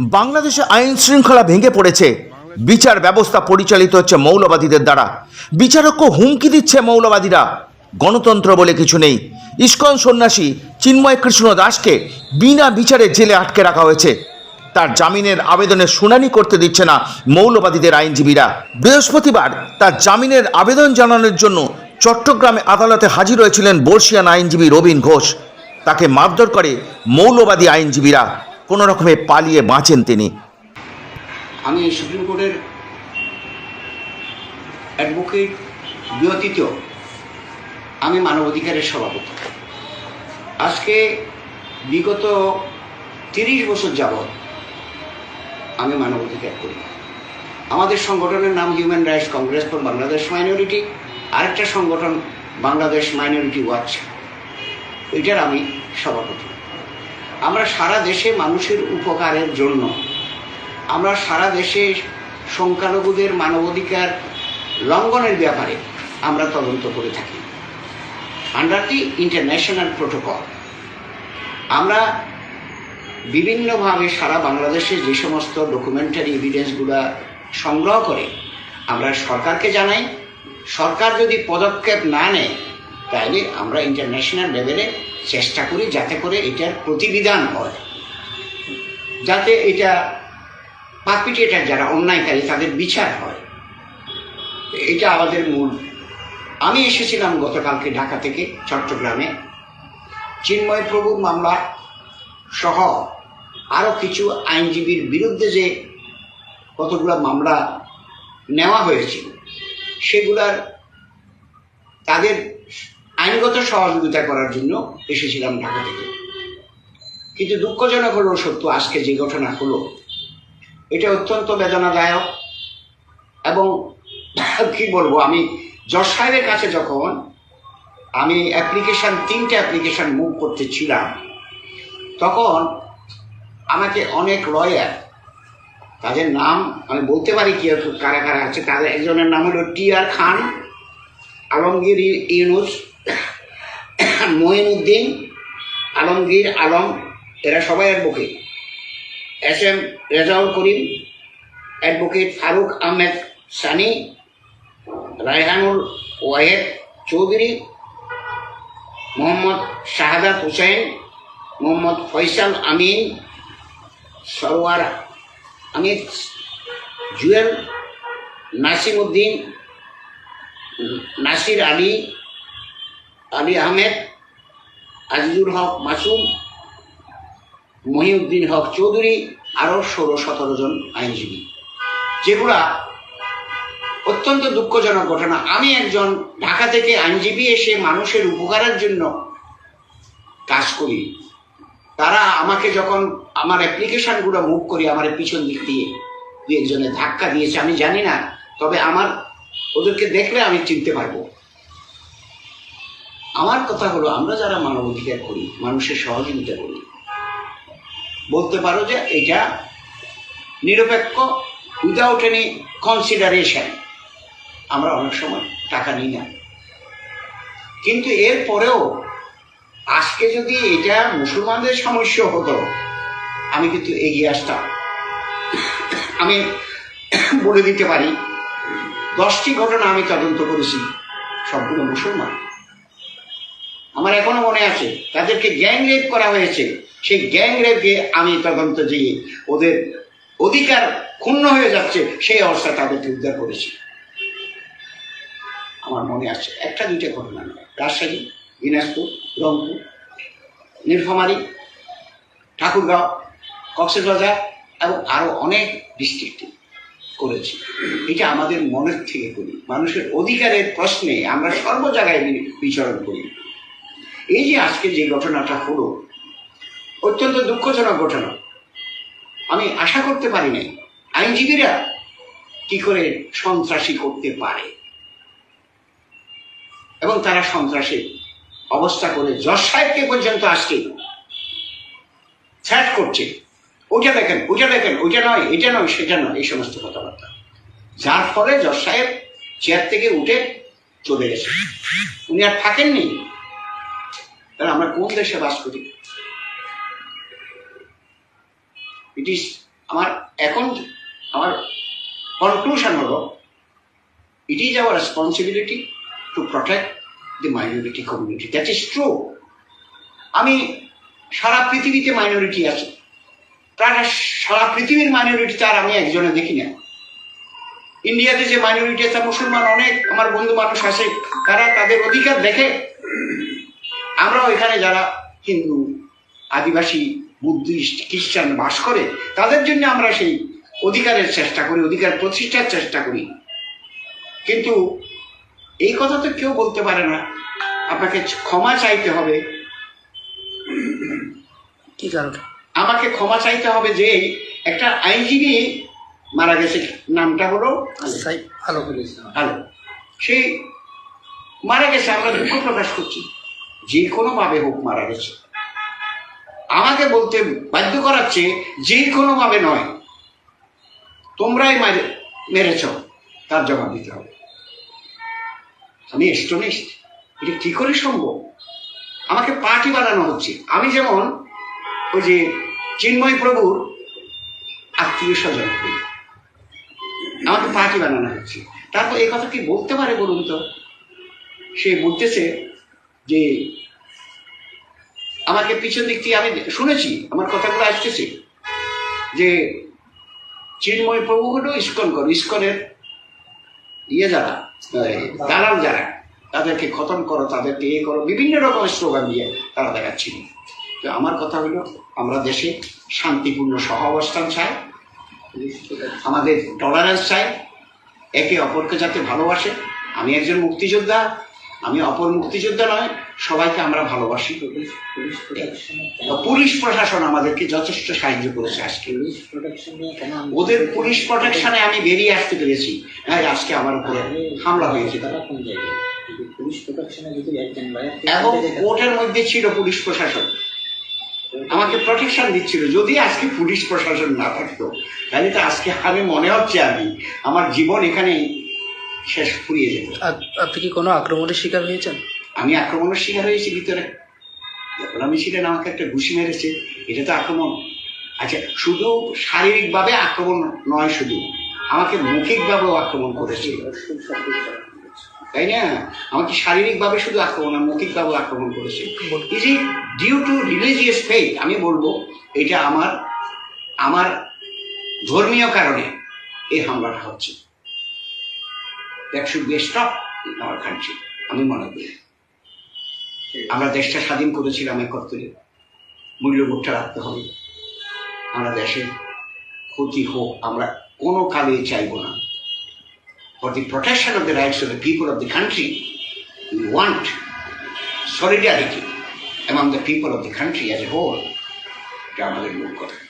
বাংলাদেশে আইন শৃঙ্খলা ভেঙে পড়েছে। বিচার ব্যবস্থা পরিচালিত হচ্ছে মৌলবাদীদের দ্বারা। বিচারককে হুমকি দিচ্ছে মৌলবাদীরা। গণতন্ত্র বলে কিছু নেই। ইস্কন সন্ন্যাসী চিন্ময় কৃষ্ণ দাসকে বিনা বিচারে জেলে আটকে রাখা হয়েছে। তার জামিনের আবেদনের শুনানি করতে দিচ্ছে না মৌলবাদীদের আইনজীবীরা। বৃহস্পতিবার তার জামিনের আবেদন জানানোর জন্য চট্টগ্রামে আদালতে হাজির হয়েছিলেন বর্ষিয়ান আইনজীবী রবীন ঘোষ। তাকে মারধর করে মৌলবাদী আইনজীবীরা। কোনো রকমে পালিয়ে বাঁচেন তিনি। আমি সুপ্রিম কোর্টের অ্যাডভোকেট ব্যতীত আমি মানবাধিকারের সভাপতি। আজকে বিগত তিরিশ বছর যাবৎ আমি মানবাধিকার করি। আমাদের সংগঠনের নাম human rights congress for Bangladesh minority আরেকটা সংগঠন বাংলাদেশ মাইনরিটি ওয়াচ এটার আমি সভাপতি। আমরা সারা দেশে মানুষের উপকারের জন্য। আমরা সারা দেশে সংখ্যালঘুদের মানবাধিকার লঙ্ঘনের ব্যাপারে আমরা তদন্ত করে থাকি। আন্ডার দি ইন্টারন্যাশনাল প্রোটোকল আমরা বিভিন্নভাবে সারা বাংলাদেশে যে সমস্ত ডকুমেন্টারি এভিডেন্সগুলো সংগ্রহ করে, আমরা সরকারকে জানাই। সরকার যদি পদক্ষেপ না নেয় তাহলে আমরা ইন্টারন্যাশনাল লেভেলে চেষ্টা করি যাতে করে এটার প্রতিবিধান হয়। যাতে এটা পারপিটেটার যারা অন্যায়কারী তাদের বিচার হয়। এটা আমাদের মূল। আমি এসেছিলাম গতকালকে ঢাকা থেকে চট্টগ্রামে। চিন্ময় প্রভুর মামলা সহ আরও কিছু আইনজীবীর বিরুদ্ধে যে কতগুলো মামলা নেওয়া হয়েছিল, সেগুলার তাদের আইনগত সহযোগিতা করার জন্য এসেছিলাম ঢাকা থেকে। কিন্তু দুঃখজনক হলো সত্য, আজকে যে ঘটনা হলো, এটা অত্যন্ত বেদনাদায়ক এবং কি বলব, আমি জজ সাহেবের কাছে যখন আমি অ্যাপ্লিকেশন তিনটে অ্যাপ্লিকেশন মুভ করতেছিলাম তখন আমাকে অনেক লয়ার তাদের নাম আমি বলতে পারি কি কারা কারা আছে, তাদের একজনের নাম হলো টি আর খান, আলমগীর ইউনুস মঈনুদ্দিন আলমগীর, আলম, এরা সবাই advocate S M Rezaul Karim advocate Faruk Ahmed Sani, Raihanul Wahed Chowdhury, Mohammad Shahadat Hossain Mohammad Faisal Amin, Sarwar Amid Jewel Nasim Uddin Nasir Ali Ali Ahmed, Azizul Haque Masum, Mohiuddin Haque Chowdhury আরও ষোলো সতেরো জন আইনজীবী। যেগুলা অত্যন্ত দুঃখজনক ঘটনা। আমি একজন ঢাকা থেকে আইনজীবী এসে মানুষের উপকারের জন্য কাজ করি। তারা আমাকে যখন আমার অ্যাপ্লিকেশনগুলো মুভ করি আমার পিছন দিক দিয়ে দু একজনে ধাক্কা দিয়েছে, আমি জানি না, তবে আমার ওদেরকে দেখলে আমি চিনতে পারব। আমার কথা হলো, আমরা যারা মানবাধিকার করি, মানুষের সহযোগিতা করি, বলতে পারো যে এটা নিরপেক্ষ উইদাউট এনি কনসিডারেশন আমরা অনেক সময় টাকা নিই না। কিন্তু এর পরেও, আজকে যদি এটা মুসলমানদের সমস্যা হতো, আমি কিন্তু এগিয়ে আসতাম। আমি বলে দিতে পারি, দশটি ঘটনা আমি তদন্ত করেছি, সবগুলো মুসলমান। আমার এখনও মনে আছে, তাদেরকে গ্যাং রেপ করা হয়েছে। সেই গ্যাং রেপকে আমি তদন্ত দিয়ে ওদের অধিকার ক্ষুণ্ণ হয়ে যাচ্ছে, সেই অবস্থা তাদেরকে উদ্ধার করেছি। আমার মনে আছে, একটা দুইটা ঘটনা নয় রাজশাহী, দিনাজপুর, রংপুর, নীলফামারী, ঠাকুরগাঁও, কক্সবাজার এবং আরও অনেক ডিস্ট্রিক্টে করেছি। এটা আমাদের মনের থেকে করি। মানুষের অধিকারের প্রশ্নে আমরা সর্ব জায়গায় বিচরণ করি। এই যে আজকে যে ঘটনাটা হলো, অত্যন্ত দুঃখজনক ঘটনা। আমি আশা করতে পারি নাই, আইনজীবীরা কি করে সন্ত্রাসী করতে পারে? এবং তারা সন্ত্রাসী অবস্থা করে জজ সাহেবকে পর্যন্ত আজকে থ্যাট করছে। ওইটা দেখেন ওইটা দেখেন, ওইটা নয়, এটা নয়, সেটা নয়, এই সমস্ত কথাবার্তা। যার ফলে জজ সাহেব চেয়ার থেকে উঠে চলে গেছে উনি আর থাকেননি। তাহলে আমরা কোন দেশে বাস করি? ইট ইজ আমার এখন আমার কনক্লুশন হলো it is our responsibility to protect the minority community that is true আমি সারা পৃথিবীতে মাইনরিটি আছে। প্রায় সারা পৃথিবীর মাইনরিটি তার আমি একজনে দেখি না ইন্ডিয়াতে যে মাইনরিটি আছে, মুসলমান অনেক, আমার বন্ধু মানুষ আছে, তারা তাদের অধিকার দেখে আমরাও এখানে যারা হিন্দু আদিবাসী বুদ্ধিস্ট খ্রিস্টান বাস করে তাদের জন্য আমরা সেই অধিকারের চেষ্টা করি অধিকার প্রতিষ্ঠার চেষ্টা করি। কিন্তু এই কথা তো কেউ বলতে পারে না। আপনাকে ক্ষমা চাইতে হবে। কি কারণে? আমাকে ক্ষমা চাইতে হবে যে একটা আইনজীবী মারা গেছে। নামটা হলো করে ভালো সেই মারা গেছে আমরা দুঃখ প্রকাশ করছি। যে কোনো ভাবে হোক মারা গেছে। আমাকে বলতে বাধ্য করাচ্ছে যে কোনো ভাবে নয়। তোমরাই মারে, মেরেছ, তার জবাব দিতে হবে। আমি এস্টনিস্ট এটা কি করে সম্ভব? আমাকে পার্টি বানানো হচ্ছে। আমি যেমন ওই যে চিন্ময় প্রভুর আত্মীয় স্বজন। আমাকে পার্টি বানানো হচ্ছে। তারপর এই কথা কি বলতে পারে বলুন তো? সে বলতেছে যে আমাকে পিছন দিক থেকে আমি শুনেছি, আমার কথাগুলো আসতেছে, যে চিন্ময় প্রভু হলো ইস্কন কর, ইস্কনের ইয়ে যারা দালাল যারা, তাদেরকে খতম করো, তাদেরকে ইয়ে করো, বিভিন্ন রকমের স্লোগান দিয়ে তারা দেখাচ্ছিল। তো আমার কথা হলো, আমরা দেশে শান্তিপূর্ণ সহাবস্থান চাই, আমাদের টলারেন্স চাই, একে অপরকে যাতে ভালোবাসে। আমি একজন মুক্তিযোদ্ধা আমি অপর মুক্তিযোদ্ধা নয় সবাইকে আমরা ভালোবাসি। পুলিশ প্রশাসন আমাদেরকে যথেষ্ট সাহায্য করেছে আজকে। ওদের পুলিশ প্রোটেকশনে আমি বেরিয়ে আসতে পেরেছি। হ্যাঁ আজকে আমার উপরে হামলা হয়েছে। এবং কোর্টের মধ্যে ছিল পুলিশ প্রশাসন। আমাকে প্রোটেকশন দিচ্ছিল। যদি আজকে পুলিশ প্রশাসন না থাকতো তাহলে তো আজকে আমি মনে হচ্ছে আমি আমার জীবন এখানে শেষ ফুরিয়ে যেত আপ- আপনি কি কোনো আক্রমণের শিকার হয়েছেন? আমি আক্রমণের শিকার হয়েছি ভিতরে। যখন আমি ছিলেন আমাকে একটা ঘুষি মেরেছে। এটা তো আক্রমণ। আচ্ছা শুধু শারীরিকভাবে আক্রমণ নয় শুধু আমাকে মৌখিকভাবেও আক্রমণ করেছে। তাই না? আমাকে শারীরিকভাবে শুধু আক্রমণ না মৌখিকভাবেও আক্রমণ করেছে। Is it due to religious faith আমি বলব এটা আমার আমার ধর্মীয় কারণে এই হামলাটা হচ্ছে। That should be stop in our country আমি মনে করি। আমরা দেশটা স্বাধীন করেছিলাম একত্রে মূল্যবোধটা রাখতে হবে। আমরা দেশের ক্ষতি হোক, আমরা কোনো কালে চাইব না। For the protection of the rights of the people of the country we want solidarity among the people of the country as a whole, এটা আমাদের মূল কথা।